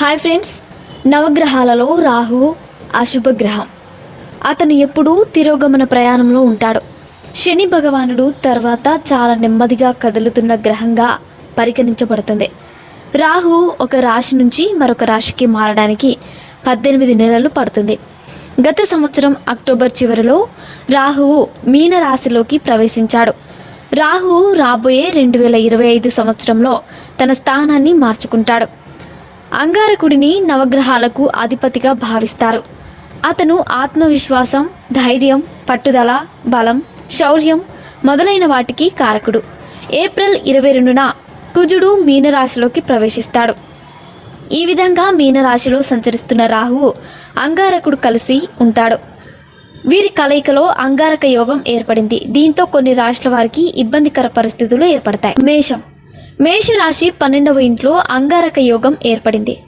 Hi friends నవగ్రహాలలో రాహువు అశుభ గ్రహం అతను ఎప్పుడూ తిరోగమన ప్రయాణంలో ఉంటాడు. శని భగవానుడు తర్వాత చాలా నెమ్మదిగా కదులుతున్న గ్రహంగా పరిగణించబడుతుంది. రాహు ఒక రాశి నుంచి మరొక రాశికి మారడానికి పద్దెనిమిది నెలలు పడుతుంది. గత సంవత్సరం అక్టోబర్ చివరిలో రాహువు మీన రాశిలోకి ప్రవేశించాడు. రాహు రాబోయే రెండు వేల ఇరవై ఐదు సంవత్సరంలో తన స్థానాన్ని మార్చుకుంటాడు. అంగారకుడిని నవగ్రహాలకు అధిపతిగా భావిస్తారు. అతను ఆత్మవిశ్వాసం ధైర్యం పట్టుదల బలం శౌర్యం మొదలైన వాటికి కారకుడు. ఏప్రిల్ ఇరవై రెండున కుజుడు మీనరాశిలోకి ప్రవేశిస్తాడు. ఈ విధంగా మీనరాశిలో సంచరిస్తున్న రాహువు అంగారకుడు కలిసి ఉంటాడు. వీరి కలయికలో అంగారక యోగం ఏర్పడింది. దీంతో కొన్ని రాష్ట్రాల వారికి ఇబ్బందికర పరిస్థితులు ఏర్పడతాయి. మేషం మేషరాశి పన్నెండవ ఇంట్లో అంగారక యోగం ఏర్పడింది.